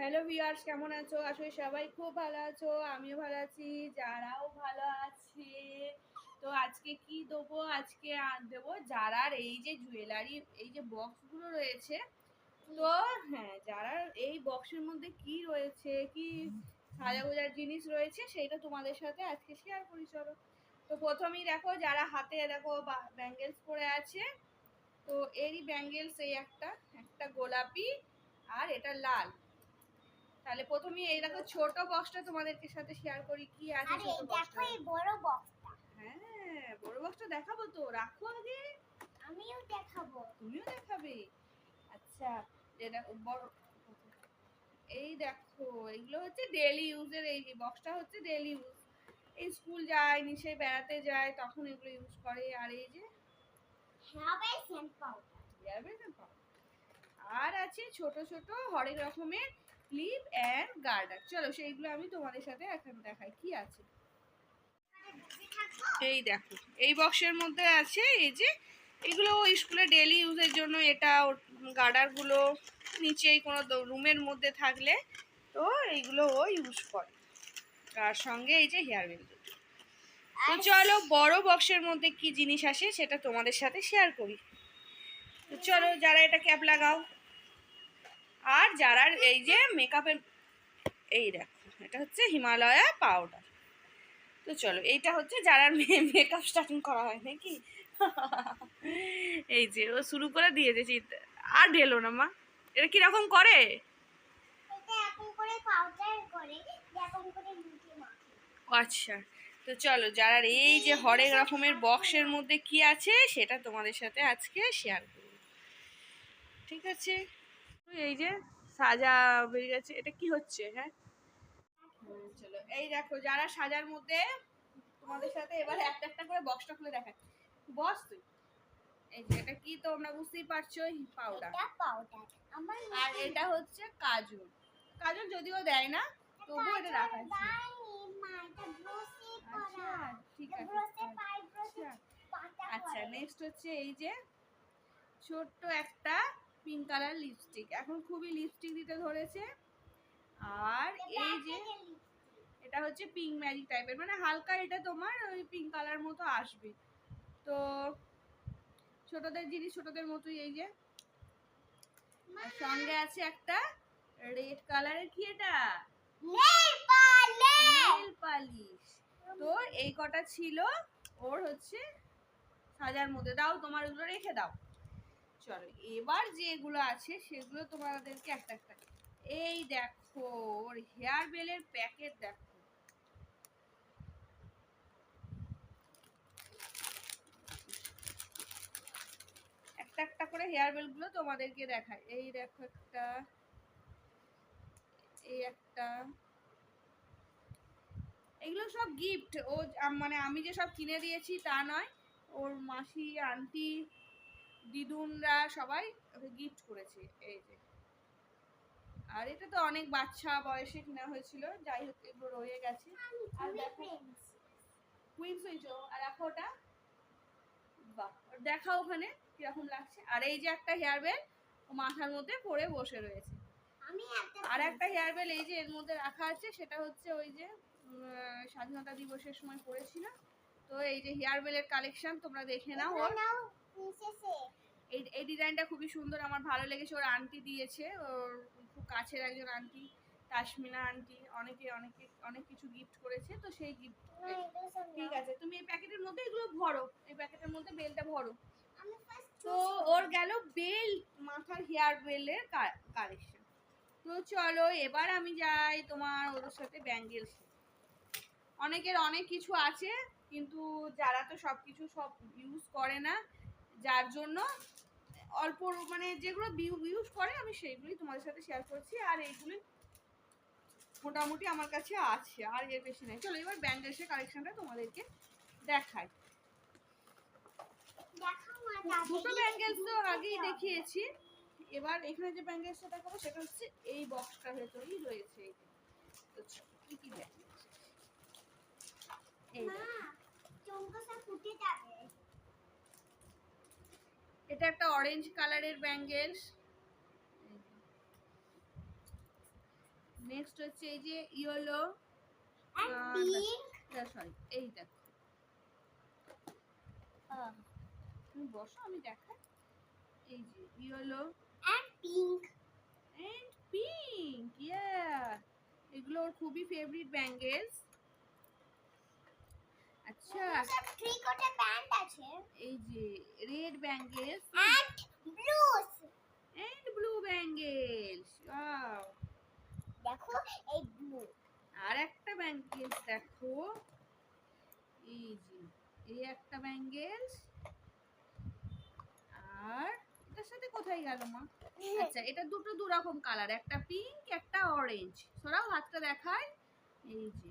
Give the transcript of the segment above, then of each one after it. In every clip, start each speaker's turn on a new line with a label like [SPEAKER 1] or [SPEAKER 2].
[SPEAKER 1] Hello viewers কেমন আছো? আসলে সবাই খুব ভালো আছো, আমিও ভালো আছি, যারাও ভালো আছে। তো আজকে কি দেবো? আজকে দেবো যারার এই যে জুয়েলারি এই যে বক্সগুলো রয়েছে। তো হ্যাঁ যারা এই বক্সের মধ্যে কি রয়েছে, কি সাজা গোজার জিনিস রয়েছে, সেটা তোমাদের সাথে আজকে শেয়ার করি, চলো। তো প্রথমেই দেখো, যারা হাতে দেখো ব্যাঙ্গেলস পরে আছে, তো এরই ব্যাঙ্গেলস এই একটা একটা গোলাপি আর এটা লাল। তাহলে প্রথমেই এই দেখো ছোট বক্সটা তোমাদেরকে সাথে শেয়ার করি কি আছে
[SPEAKER 2] আরে
[SPEAKER 1] ছোট
[SPEAKER 2] দেখো এই বড় বক্সটা
[SPEAKER 1] হ্যাঁ বড় বক্সটা দেখাবো তো রাখো আগে।
[SPEAKER 2] আমিও দেখাবো।
[SPEAKER 1] তুমিও দেখাবে। আচ্ছা যেটা বড় এই দেখো এগুলো হচ্ছে ডেলি ইউজের এই বক্সটা হচ্ছে ডেলি ইউজ এই স্কুল যায় নিচে বেড়াতে যায় তখন এগুলো ইউজ করে। আর এই যে। আর আছে ছোট ছোট হরেক রকমের ক্লিপ অ্যান্ড গার্ডার। চলো সেইগুলো আমি তোমাদের সাথে এখন দেখাই। কি আছে? এই দেখো, এই বক্সের মধ্যে আছে এই যে, এগুলো স্কুলে ডেলি ইউজের জন্য এটা গার্ডারগুলো নিচেই কোনো রুমের মধ্যে থাকলে তো এইগুলো ও ইউজ করে। তার সঙ্গে এই যে হেয়ার বেল তো চলো বড় বক্সের মধ্যে কি জিনিস আসে সেটা তোমাদের সাথে শেয়ার করি। চলো যারা এটা ক্যাপ লাগাও। আর যারা এই যে মেকআপের এই দেখো এটা হচ্ছে হিমালয়া পাউডার তো চলো এইটা হচ্ছে যারা মেকআপ স্টার্টিং করা হয় নাকি? এই যে ও শুরু করে দিয়ে দিয়েছি। আর ঢেলো না মা। এটা কীরকম করে? আচ্ছা। তো চলো যারা এই যে হরেক রকমের বক্সের মধ্যে কি আছে সেটা তোমাদের সাথে আজকে শেয়ার করব। ঠিক আছে? এই যে সাজা বেরিয়ে গেছে এটা কি হচ্ছে হ্যাঁ? চলো এই দেখো যারা সাজার মধ্যে তোমাদের সাথে এবার একটা একটা করে বক্সটা খুলে দেখায় বস তুই। এই যে এটা কি তোমরা বুঝতেই পারছ? পাউডার
[SPEAKER 2] পাউডার
[SPEAKER 1] আর এটা হচ্ছে কাজল। কাজল যদিও দেয় না তবুও এটা রাখা আচ্ছা ঠিক আছে
[SPEAKER 2] ব্রোসে
[SPEAKER 1] আচ্ছা। আচ্ছা। নেক্সট হচ্ছে এই যে ছোট্ট একটা পিঙ্ক কালার লিপস্টিক এখন খুবই লিপস্টিক দিতে ধরেছে। আর এই যে এটা হচ্ছে পিঙ্ক ম্যাজিক টাইপের মানে হালকা এটা তোমার ওই পিঙ্ক কালার মতো আসবে। তো ছোটদের জিনিস ছোটদের মতোই এই যে। আর সঙ্গে আছে একটা রেড কালারের কি এটা?
[SPEAKER 2] নেল পালিশ
[SPEAKER 1] তো এই কটা ছিল। ওর হচ্ছে সাজার মধ্যে। দাও তোমার ওগুলো রেখে দাও। চলো, এবার যেগুলো আছে সেগুলো তোমাদেরকে একটা একটা এই দেখো, ওর হেয়ার বেলের প্যাকেট দেখো। একটা করে হেয়ার তোমাদেরকে দেখায় এই দেখো একটা, এই একটা। এগুলো সব গিফট ও মানে আমি যে সব কিনে দিয়েছি তা নয়, ওর মাসি, আন্টি দিদুনরা সবাই গিফট করেছে এই যে। আর এটা তো অনেক বাচ্চা বয়সে কেনা হয়েছিল যাই হোক এগুলো রয়ে গেছে। আর দেখো কুইন্স হয়েছে আর দেখো ওটা। বাহ দেখা ওখানে কীরকম লাগছে। আর এই যে একটা হেয়ার বেল ও মাথার মধ্যে পরে বসে রয়েছে। আর একটা হেয়ার বেল এই যে এর মধ্যে রাখা আছে সেটা হচ্ছে ওই যে স্বাধীনতা দিবসের সময় পড়েছিল। তো এই যে হেয়ার বেলের কালেকশন তোমরা দেখে নাও ওর। এই এই ডিজাইনটা খুবই সুন্দর আমার ভালো লেগেছে। ওর আন্টি দিয়েছে ওর খুব কাছের একজন আন্টি তাসমিনা আন্টি অনেকে অনেকে অনেক কিছু গিফট করেছে তো সেই গিফট ঠিক আছে তুমি এই প্যাকেটের মধ্যে এগুলো ভরো এই প্যাকেটের মধ্যে বেলটা ভরো। তো ওর গেল বেল মাথার হেয়ার বেলের কালেকশন। তো চলো এবার আমি যাই তোমার ওর সাথে ব্যাঙ্গেলস অনেকের অনেক কিছু আছে কিন্তু যারা তো সব কিছু সব ইউজ করে না যার জন্য অল্প মানে যেগুলো ইউজ করে আমি সেইগুলোই তোমাদের সাথে শেয়ার করছি। আর এইগুলি মোটামুটি আমার কাছে আছে আর এর বেশি নেই। চলো এবার ব্যাঙ্গেলসের কালেকশনটা তোমাদেরকে দেখাই। দুটো ব্যাঙ্গেলস তো আগেই দেখিয়েছি। এবার এখানে যে ব্যাঙ্গেলসটা দেখাবো সেটা হচ্ছে এই বক্সটার ভেতরেই রয়েছে। কি কি ব্যাঙ্গেলস এই এটা একটা অরেঞ্জ কালারের ব্যাঙ্গেলস নেক্সট হচ্ছে এই যে ইয়েলো
[SPEAKER 2] and
[SPEAKER 1] Ah, সরি এই দেখো।
[SPEAKER 2] Uh,
[SPEAKER 1] তুমি বসো আমি দেখাই। এই যে yellow
[SPEAKER 2] and pink
[SPEAKER 1] and pink yeah এগুলো ওর খুবই ফেভারিট ব্যাঙ্গেলস আচ্ছা।
[SPEAKER 2] সব থ্রি কোটে প্যান্ট আছে।
[SPEAKER 1] এই যে red bangles
[SPEAKER 2] and blues
[SPEAKER 1] and blue bangles wow
[SPEAKER 2] দেখো এই ব্লু
[SPEAKER 1] আর একটা ব্যাঙ্গেলস দেখো। এই যে এই একটা ব্যাঙ্গেলস আর এটার সাথে কোথায় গেল মা? আচ্ছা এটা দুটো দু রকম কালার একটা পিঙ্ক একটা অরেঞ্জ সরাও হাতটা দেখায়। এই যে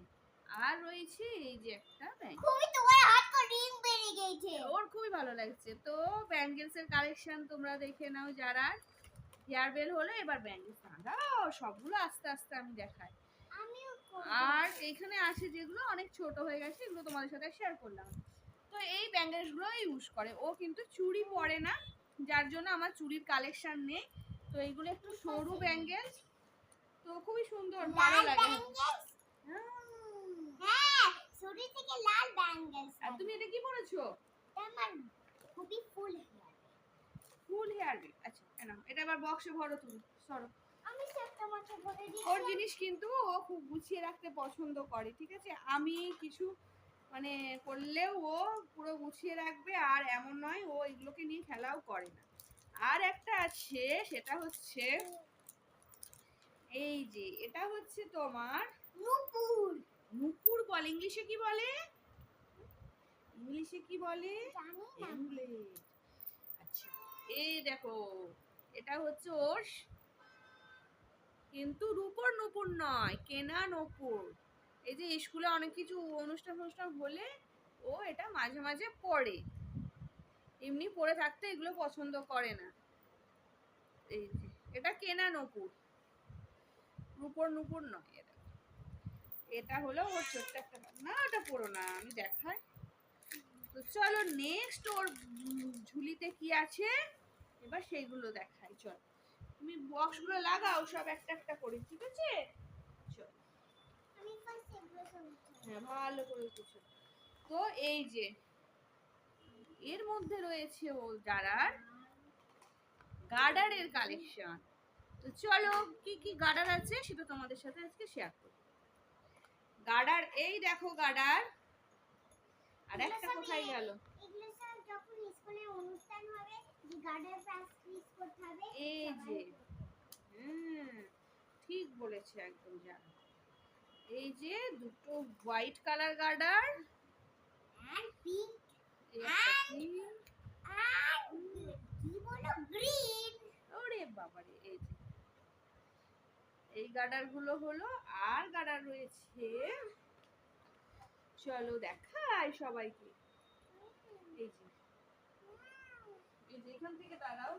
[SPEAKER 1] আর রয়েছে এই যে একটা
[SPEAKER 2] খুবই তোমার হাত তো রিং বেরিয়ে গেছে।
[SPEAKER 1] ওর খুবই ভালো লাগছে। তো ব্যাঙ্গেলস এর কালেকশন তোমরা দেখে নাও যারা। হেয়ার বেল হলো এবার ব্যাঙ্গেলস দাঁড়াও সবগুলো আস্তে আস্তে আমি দেখাই। আর এখানে আছে যেগুলো অনেক ছোট হয়ে গেছে এগুলো তোমাদের সাথে শেয়ার করলাম। তো এই ব্যাঙ্গেলসগুলো ইউজ করে। ও কিন্তু চুড়ি পরে না যার জন্য আমার চুড়ির কালেকশন নেই। তো এইগুলো একটু সরু ব্যাঙ্গেলস তো খুবই সুন্দর ভালো লাগে
[SPEAKER 2] ব্যাঙ্গেলস
[SPEAKER 1] হ্যাঁ।
[SPEAKER 2] হ্যাঁ শুরু থেকে লাল ব্যাঙ্গেলস
[SPEAKER 1] আর তুমি এটা কি পরেছো?
[SPEAKER 2] আমার খুবই ফুল হেয়ার
[SPEAKER 1] ফুল হেয়ার আচ্ছা এটা আবার বক্সে ভরো তুমি সরো।
[SPEAKER 2] আমি সেটা মাত্র বলে
[SPEAKER 1] ওর জিনিস কিন্তু ও খুব গুছিয়ে রাখতে পছন্দ করে ঠিক আছে? আমি কিছু মানে করলেও ও পুরো গুছিয়ে রাখবে আর এমন নয় ও এগুলোকে নিয়ে খেলাও করে না। আর একটা আছে সেটা হচ্ছে এই যে এটা হচ্ছে তোমার
[SPEAKER 2] নুপুর।
[SPEAKER 1] নুপুর বলে ইংলিশে কি বলে? ইংলিশে কি বলে? আচ্ছা। এই দেখো এটা হচ্ছে ওর কিন্তু রূপর নুপুর নয় কেনা নপুর। এই যে স্কুলে অনেক কিছু অনুষ্ঠান অনুষ্ঠান হলে ও এটা মাঝে মাঝে পড়ে। এমনি পড়ে থাকতে এগুলো পছন্দ করে না। এই যে এটা কেনা নপুর। রূপর নুপুর নয় এটা। এটা হলো ওর ছোট্ট একটা না ওটা পড়ো না আমি দেখাই। তো চলো নেক্সট ওর ঝুলিতে কি আছে? এবার সেইগুলো দেখাই চল। তুমি বক্সগুলো লাগাও সব একটা একটা করে ঠিক আছে? চল। হ্যাঁ ভালো করে তো এই যে এর মধ্যে রয়েছে ও যারার গার্ডারের কালেকশন তো চলো কি কি গার্ডার আছে সেটা তোমাদের সাথে আজকে শেয়ার করব। গার্ডার এই দেখো গার্ডার। আর একটা কোথায় গেল?
[SPEAKER 2] এগুলো সব যখন স্কুলে অনুষ্ঠান হবে যে গার্ডার প্র্যাকটিস করতে হবে
[SPEAKER 1] এই যে। ঠিক বলেছে একদম জানা। এই যে দুটো হোয়াইট কালার গার্ডার। একটা
[SPEAKER 2] কি বলো গ্রিন।
[SPEAKER 1] ওরে বাবারে এই যে। এই গার্ডারগুলো হলো আর গার্ডার রয়েছে চলো দেখাই সবাইকে। এই থেকে দাঁড়াও।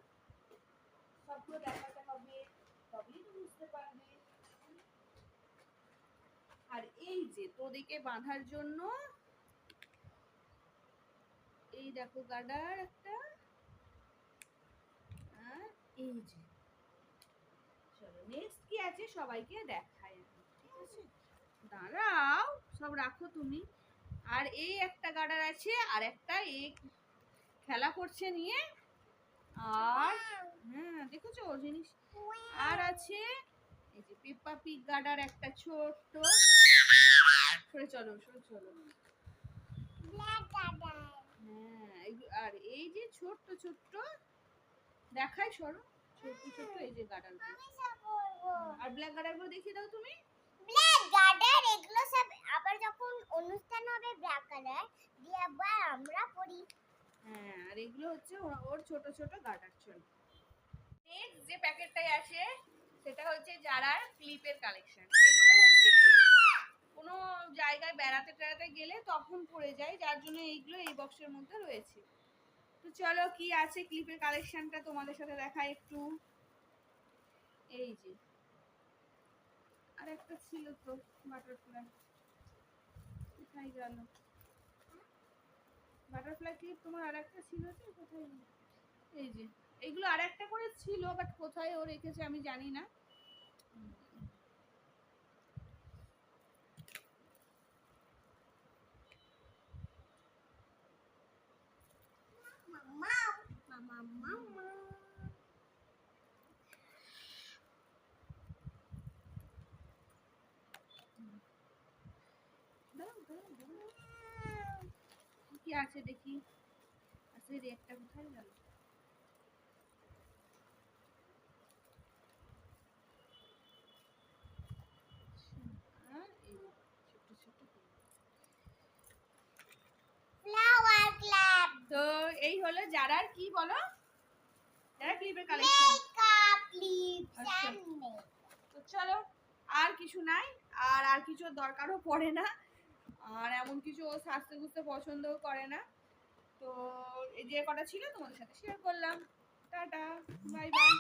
[SPEAKER 1] সবগুলো দেখাতে হবে তো বুঝতে পারবে। আর এই যে তোদেরকে বাঁধার জন্য, এই দেখো গার্ডার একটা। আর এই যে। চলো নেক্সট কি আছে? সবাইকে দেখায় ঠিক আছে? দাঁড়াও। সব রাখো তুমি। আর এই একটা গার্ডার আছে আর একটা এই খেলা করছে নিয়ে। আর হ্যাঁ দেখেছ ওর জিনিস? আর আছে এই যে পেপ্পা পিক গার্ডার একটা ছোট্ট। সরে চলো সরে চলো। হ্যাঁ আর এই যে ছোট্ট ছোট্ট। দেখাই সরো। ছোট্ট ছোট্ট এই যে গার্ডার আর ব্ল্যাক গার্ডারগুলো দেখিয়ে দাও তুমি।
[SPEAKER 2] গার্ডার এগুলো সব আবার যখন অনুষ্ঠান হবে ব্ল্যাক কালার দিয়ে আবার আমরা পড়ি
[SPEAKER 1] হ্যাঁ আর এগুলো হচ্ছে ওর- ছোট ছোট গার্ডার চল নেক্সট যে প্যাকেটটাই আছে সেটা হচ্ছে যারার ক্লিপের কালেকশন এগুলো হচ্ছে কি, কোনো জায়গায় বেড়াতে টেড়াতে গেলে তখন পড়ে যায়, যার জন্য এইগুলো এই বক্সের মধ্যে রয়েছে। তো চলো, কি আছে ক্লিপের কালেকশনটা তোমাদের সাথে দেখা একটু। এই যে আর একটা ছিল তো বাটারফ্লাই কোথায় গেল? বাটারফ্লাই ক্লিপ তোমার আর একটা ছিল তো কোথায় এই যে, এগুলো আর একটা করে ছিল বাট কোথায় ও রেখেছে আমি জানি না। কি আছে দেখি? আচ্ছা রেটটা কোথায় গেল। তো এই হলো যারার কি বলো? যারা ক্লিপের কালেকশন আচ্ছা। তো চলো আর কিছু নাই আর আর কিছু দরকারও পড়ে না। কিছু ও সাজতে গুজতে পছন্দও করে না। তো যে কটা ছিল তোমাদের সাথে শেয়ার করলাম। Tata bye bye